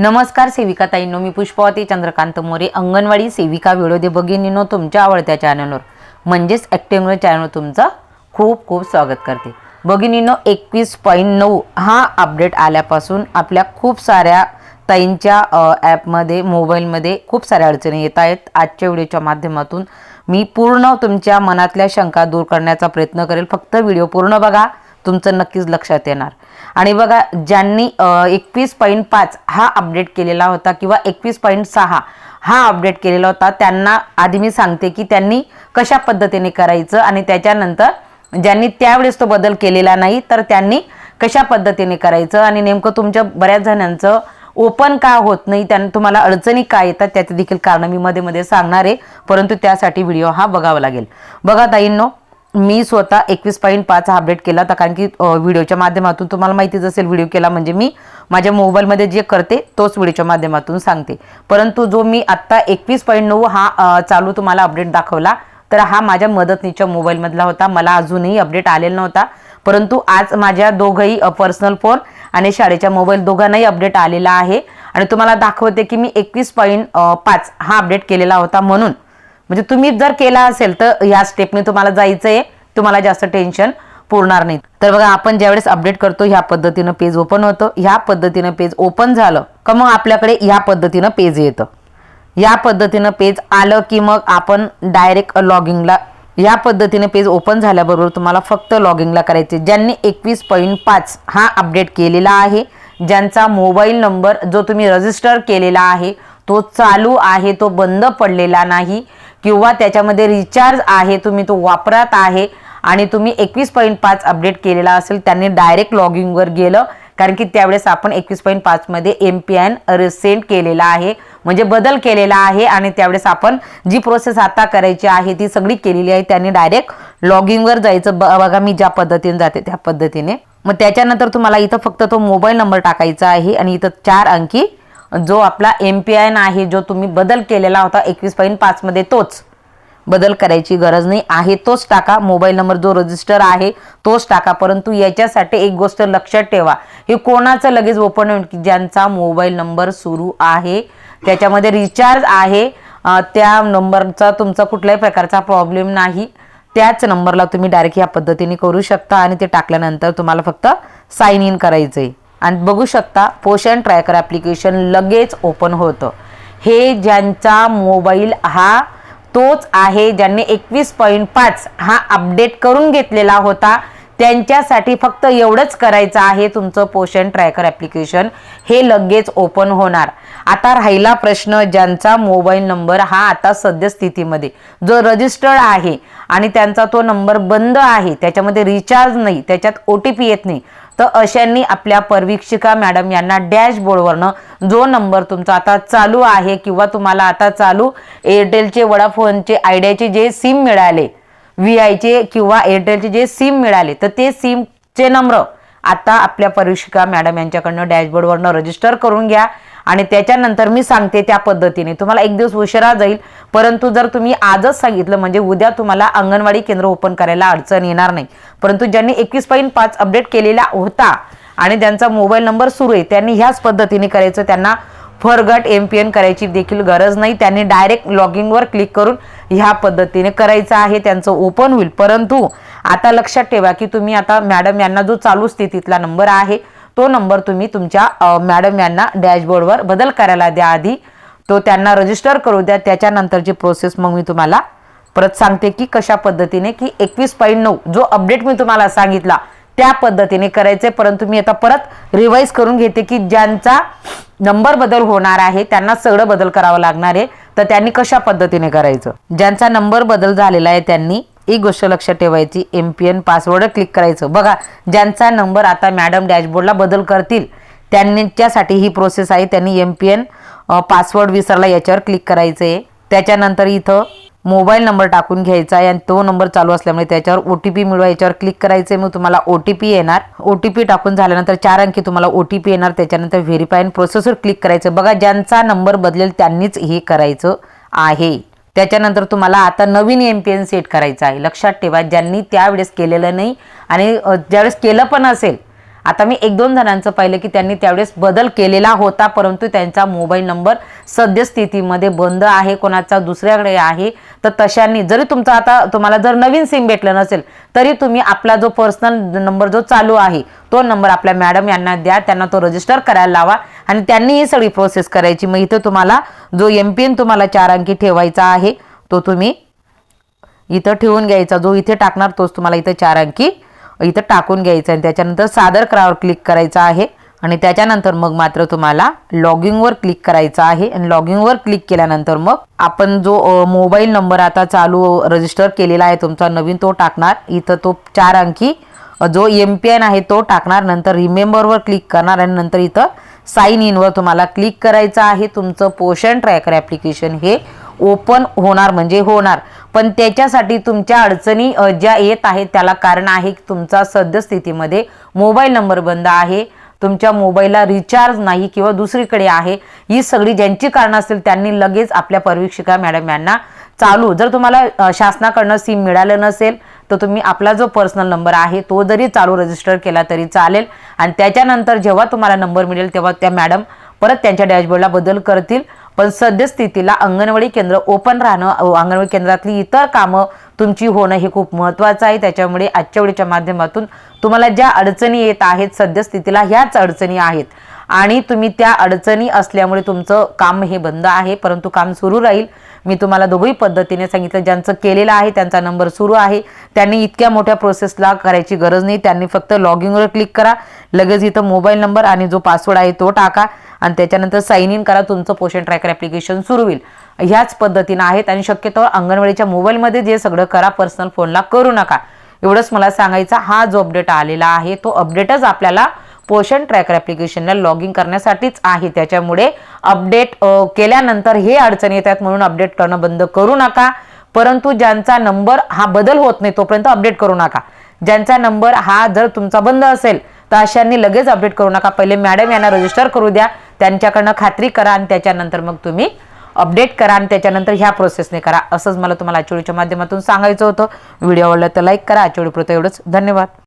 नमस्कार सेविकाताईंनो मी पुष्पावती चंद्रकांत मोरे अंगणवाडी सेविका व्हिडिओ दे भगिनीनो तुमच्या आवडत्या चॅनलवर म्हणजेच ॲक्टिव्ह चॅनल तुमचं खूप खूप स्वागत करते. भगिनीनो एकवीस पॉईंट नऊ हा अपडेट आल्यापासून आपल्या खूप साऱ्या ताईंच्या ॲपमध्ये मोबाईलमध्ये खूप साऱ्या अडचणी येत आहेत. आजच्या व्हिडिओच्या माध्यमातून मी पूर्ण तुमच्या मनातल्या शंका दूर करण्याचा प्रयत्न करेल. फक्त व्हिडिओ पूर्ण बघा तुमचं नक्कीच लक्षात येणार. आणि बघा ज्यांनी एकवीस पॉईंट पाच हा अपडेट केलेला होता किंवा एकवीस पॉईंट सहा हा अपडेट केलेला होता त्यांना आधी मी सांगते की त्यांनी कशा पद्धतीने करायचं आणि त्याच्यानंतर ज्यांनी त्यावेळेस तो बदल केलेला नाही तर त्यांनी कशा पद्धतीने करायचं आणि नेमकं तुमच्या बऱ्याच जणांचं ओपन का होत नाही त्यांना तुम्हाला अडचणी काय येतात त्याचे देखील कारण मी मध्ये मध्ये सांगणार आहे परंतु त्यासाठी व्हिडिओ हा बघावा लागेल. बघा ताईंनो मी स्वतः एकवीस पॉईंट पाच हा अपडेट केला होता कारण की व्हिडिओच्या माध्यमातून तुम्हाला माहितीच असेल व्हिडिओ केला म्हणजे मी माझ्या मोबाईलमध्ये जे करते तोच व्हिडिओच्या माध्यमातून सांगते. परंतु जो मी आत्ता एकवीस पॉईंट नऊ हा चालू तुम्हाला अपडेट दाखवला तर हा माझ्या मदतनीच्या मोबाईलमधला होता. मला अजूनही अपडेट आलेला नव्हता. परंतु आज माझ्या दोघंही पर्सनल फोन आणि शाळेच्या मोबाईल दोघांनाही अपडेट आलेला आहे. आणि तुम्हाला दाखवते की मी एकवीस पॉईंट पाच हा अपडेट केलेला होता म्हणून. म्हणजे तुम्ही जर केला असेल तर या स्टेपने तुम्हाला जायचं आहे तुम्हाला जास्त टेन्शन पुरणार नाही. तर बघा आपण ज्यावेळेस अपडेट करतो ह्या पद्धतीनं पेज ओपन होतं ह्या पद्धतीनं पेज ओपन झालं का मग आपल्याकडे ह्या पद्धतीनं पेज येतं. या पद्धतीनं पेज आलं की मग आपण डायरेक्ट लॉगिंगला या पद्धतीने पेज ओपन झाल्याबरोबर तुम्हाला फक्त लॉगिंगला करायचे ज्यांनी एकवीस पॉईंट पाच हा अपडेट केलेला आहे ज्यांचा मोबाईल नंबर जो तुम्ही रजिस्टर केलेला आहे तो चालू आहे तो बंद पडलेला नाही किंवा त्याच्यामध्ये रिचार्ज आहे तुम्ही तो वापरत आहे आणि तुम्ही एकवीस पॉईंट पाच अपडेट केलेला असेल त्यांनी डायरेक्ट लॉगिंगवर गेलं. कारण की त्यावेळेस आपण एकवीस पॉईंट पाचमध्ये एम पी आय रिसेंट केलेला आहे. म्हणजे बदल केलेला आहे आणि त्यावेळेस आपण जी प्रोसेस आता करायची आहे ती सगळी केलेली आहे त्यांनी डायरेक्ट लॉगिंगवर जायचं. ब- बघा मी ज्या पद्धतीने जाते त्या पद्धतीने. मग त्याच्यानंतर तुम्हाला इथं फक्त तो मोबाईल नंबर टाकायचा आहे आणि इथं चार अंकी जो आपला एम पी आय आहे जो तुम्ही बदल केलेला होता एकवीस पॉईंट पाचमध्ये तोच. बदल करायची गरज नाही. आहे तोच टाका. मोबाईल नंबर जो रजिस्टर आहे तोच टाका. परंतु याच्यासाठी एक गोष्ट लक्षात ठेवा. हे कोणाचं लगेच ओपन होईल की ज्यांचा मोबाईल नंबर सुरू आहे? त्याच्यामध्ये रिचार्ज आहे. त्या नंबरचा तुमचा कुठल्याही प्रकारचा प्रॉब्लेम नाही. त्याच नंबरला तुम्ही डायरेक्ट या पद्धतीने करू शकता आणि ते टाकल्यानंतर तुम्हाला फक्त साईन इन करायचं आहे आणि बघू शकता पोषण ट्रॅकर ॲप्लिकेशन लगेच ओपन होतं. हे ज्यांचा मोबाईल हा तोच आहे ज्यांनी एकवीस पॉईंट पाच हा अपडेट करून घेतलेला होता त्यांच्यासाठी फक्त एवढंच करायचं आहे तुमचं पोषण ट्रॅकर ॲप्लिकेशन हे लगेच ओपन होणार. आता राहिला प्रश्न ज्यांचा मोबाईल नंबर हा आता सद्यस्थितीमध्ये जो रजिस्टर्ड आहे आणि त्यांचा तो नंबर बंद आहे त्याच्यामध्ये रिचार्ज नाही त्याच्यात ओ टी पी येत नाही. तर अशांनी आपल्या परवीक्षिका मॅडम यांना डॅशबोर्डवरनं जो नंबर तुमचा आता चालू आहे किंवा तुम्हाला आता चालू एअरटेलचे वडाफोनचे आयडियाचे जे सिम मिळाले व्ही आयचे किंवा एअरटेलचे जे सिम मिळाले तर ते सिमचे नंबर आता आपल्या परीक्षिका मॅडम यांच्याकडनं डॅशबोर्डवरनं रजिस्टर करून घ्या. आणि त्याच्यानंतर मी सांगते त्या पद्धतीने. तुम्हाला एक दिवस उशिरा जाईल परंतु जर तुम्ही आजच सांगितलं म्हणजे उद्या तुम्हाला अंगणवाडी केंद्र ओपन करायला अडचण येणार नाही. परंतु ज्यांनी एकवीस पॉईंट पाच अपडेट केलेला होता आणि ज्यांचा मोबाईल नंबर सुरू आहे त्यांनी ह्याच पद्धतीने करायचं. त्यांना फरगट एम पी एन करायची देखील गरज नाही. त्यांनी डायरेक्ट लॉगिंगवर क्लिक करून ह्या पद्धतीने करायचं आहे त्यांचं ओपन होईल. परंतु आता लक्षात ठेवा की तुम्ही आता मॅडम यांना जो चालू स्थितीतला नंबर आहे तो नंबर तुम्ही तुमच्या मॅडम यांना डॅशबोर्डवर बदल करायला द्या आधी. तो त्यांना रजिस्टर करू द्या. त्याच्यानंतरची प्रोसेस मग मी तुम्हाला परत सांगते की कशा पद्धतीने की एकवीस पॉईंट नऊ जो अपडेट मी तुम्हाला सांगितला त्या पद्धतीने करायचे. परंतु मी आता परत रिवाईज करून घेते की ज्यांचा नंबर बदल होणार आहे त्यांना सगळं बदल करावं लागणार आहे. तर त्यांनी कशा पद्धतीने करायचं? ज्यांचा नंबर बदल झालेला आहे त्यांनी ही गोष्ट लक्षात ठेवायची. M P N password click करायचं. बघा ज्यांचा नंबर आता मॅडम डॅशबोर्डला बदल करतील त्यांच्यासाठी ही प्रोसेस आहे. त्यांनी एम पी एन पासवर्ड विसरला याच्यावर क्लिक करायचं आहे. त्याच्यानंतर इथं मोबाईल नंबर टाकून घ्यायचा आहे आणि तो नंबर चालू असल्यामुळे त्याच्यावर ओ टी पी मिळवा याच्यावर क्लिक करायचं आहे मग तुम्हाला ओ टी पी येणार. ओ टी पी टाकून झाल्यानंतर चार अंकी तुम्हाला ओ टी पी येणार. त्याच्यानंतर व्हेरीफाय प्रोसेसवर क्लिक करायचं. बघा ज्यांचा नंबर बदलेल त्यांनीच हे करायचं आहे. त्याच्यानंतर तुम्हाला आता नवीन एम पी एन सेट करायचा आहे. लक्षात ठेवा ज्यांनी त्यावेळेस केलेलं नाही आणि ज्यावेळेस केलं पण असेल आता मी एक दोन जणांचं पाहिलं की त्यांनी त्यावेळेस बदल केलेला होता परंतु त्यांचा मोबाईल नंबर सद्यस्थितीमध्ये बंद आहे कोणाचा दुसऱ्याकडे आहे तर तशांनी जरी तुमचा आता तुम्हाला जर नवीन सिम भेटलं नसेल तरी तुम्ही आपला जो पर्सनल नंबर जो चालू आहे तो नंबर आपल्या मॅडम यांना द्या त्यांना तो रजिस्टर करायला लावा आणि त्यांनी ही सगळी प्रोसेस करायची. मग इथं तुम्हाला जो एम तुम्हाला चार अंकी ठेवायचा आहे तो तुम्ही इथं ठेवून घ्यायचा. जो इथे टाकणार तोच तुम्हाला इथं चार अंकी इथं टाकून घ्यायचं आणि त्याच्यानंतर सादर करावर क्लिक करायचं आहे. आणि त्याच्यानंतर मग मात्र तुम्हाला लॉगिंगवर क्लिक करायचं आहे. आणि लॉगिंगवर क्लिक केल्यानंतर मग आपण जो मोबाईल नंबर आता चालू रजिस्टर केलेला आहे तुमचा नवीन तो टाकणार. इथं तो चार अंकी जो एम पी एन आहे तो टाकणार. नंतर रिमेंबरवर क्लिक करणार. आणि नंतर इथं साईन इनवर तुम्हाला क्लिक करायचं आहे. तुमचं पोषण ट्रॅकर ॲप्लिकेशन हे ओपन होणार म्हणजे होणार. पण त्याच्यासाठी तुमच्या अडचणी ज्या येत आहेत त्याला कारण आहे की तुमचा सद्यस्थितीमध्ये मोबाईल नंबर बंद आहे तुमच्या मोबाईलला रिचार्ज नाही किंवा दुसरीकडे आहे ही सगळी ज्यांची कारणं असतील त्यांनी लगेच आपल्या परीक्षिका मॅडम यांना चालू. जर तुम्हाला शासनाकडनं सिम मिळालं नसेल तर तुम्ही आपला जो पर्सनल नंबर आहे तो जरी चालू रजिस्टर केला तरी चालेल. आणि त्याच्यानंतर जेव्हा तुम्हाला नंबर मिळेल तेव्हा त्या मॅडम परत त्यांच्या डॅशबोर्डला बदल करतील. पण सद्यस्थितीला अंगणवाडी केंद्र ओपन राहणं अंगणवाडी केंद्रातली इतर कामं तुमची होणं हे खूप महत्त्वाचं आहे. त्याच्यामुळे आजच्या वेळीच्या माध्यमातून तुम्हाला ज्या अडचणी येत आहेत सद्यस्थितीला ह्याच अडचणी आहेत. आणि तुम्ही त्या अडचणी असल्यामुळे तुमचं काम हे बंद आहे परंतु काम सुरू राहील. मी तुम्हाला दोघंही पद्धतीने सांगितलं ज्यांचं केलेलं आहे त्यांचा नंबर सुरू आहे. त्यांनी इतक्या मोठ्या प्रोसेसला करायची गरज नाही. त्यांनी फक्त लॉगिंगवर क्लिक करा. लगेच इथं मोबाईल नंबर आणि जो पासवर्ड आहे तो टाका. आणि त्याच्यानंतर साईन इन करा तुमचं पोषण ट्रॅकर ॲप्लिकेशन सुरू होईल. ह्याच पद्धतीनं आहेत आणि शक्यतो अंगणवाडीच्या मोबाईलमध्ये जे सगळं करा पर्सनल फोनला करू नका. एवढंच मला सांगायचा हा जो अपडेट आलेला आहे तो अपडेटच आपल्याला पोषण ट्रॅकर ॲप्लिकेशनला लॉग इन करण्यासाठीच आहे. त्याच्यामुळे अपडेट केल्यानंतर हे अडचणी येतात म्हणून अपडेट करणं बंद करू नका. परंतु ज्यांचा नंबर हा बदल होत नाही तोपर्यंत अपडेट करू नका. ज्यांचा नंबर हा जर तुमचा बंद असेल तर अशांनी लगेच अपडेट करू नका. पहिले मॅडम यांना रजिस्टर करू द्या. त्यांच्याकडनं खात्री करा आणि त्याच्यानंतर मग तुम्ही अपडेट करा आणि त्याच्यानंतर ह्या प्रोसेसने करा. असंच मला तुम्हाला आचोळीच्या माध्यमातून सांगायचं होतं. व्हिडिओ आवडला तर लाईक करा. आचोळी पुरतं एवढंच. धन्यवाद.